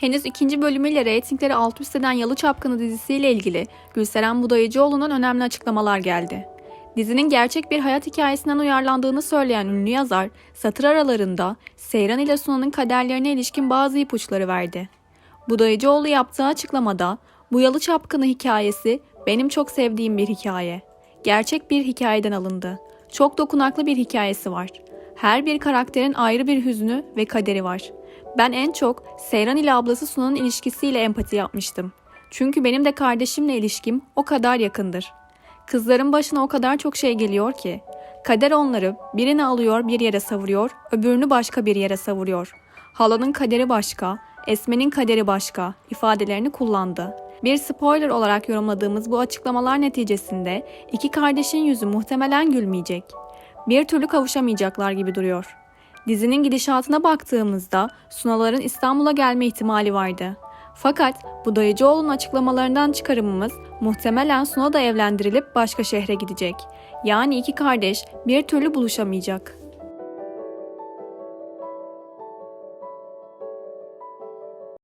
Henüz ikinci bölümüyle reytingleri alt üst eden Yalı Çapkını dizisiyle ilgili Gülseren Budayıcıoğlu'nun önemli açıklamalar geldi. Dizinin gerçek bir hayat hikayesinden uyarlandığını söyleyen ünlü yazar, satır aralarında Seyran ile Sunan'ın kaderlerine ilişkin bazı ipuçları verdi. Budayıcıoğlu yaptığı açıklamada, bu Yalı Çapkını hikayesi benim çok sevdiğim bir hikaye. Gerçek bir hikayeden alındı. Çok dokunaklı bir hikayesi var. Her bir karakterin ayrı bir hüznü ve kaderi var. Ben en çok Seyran ile ablası Sunan'ın ilişkisiyle empati yapmıştım. Çünkü benim de kardeşimle ilişkim o kadar yakındır. Kızların başına o kadar çok şey geliyor ki. Kader onları birini alıyor bir yere savuruyor, öbürünü başka bir yere savuruyor. Halanın kaderi başka, Esme'nin kaderi başka ifadelerini kullandı. Bir spoiler olarak yorumladığımız bu açıklamalar neticesinde iki kardeşin yüzü muhtemelen gülmeyecek. Bir türlü kavuşamayacaklar gibi duruyor. Dizinin gidişatına baktığımızda Sunaların İstanbul'a gelme ihtimali vardı. Fakat Budayıcıoğlu'nun açıklamalarından çıkarımımız muhtemelen Suna da evlendirilip başka şehre gidecek. Yani iki kardeş bir türlü buluşamayacak.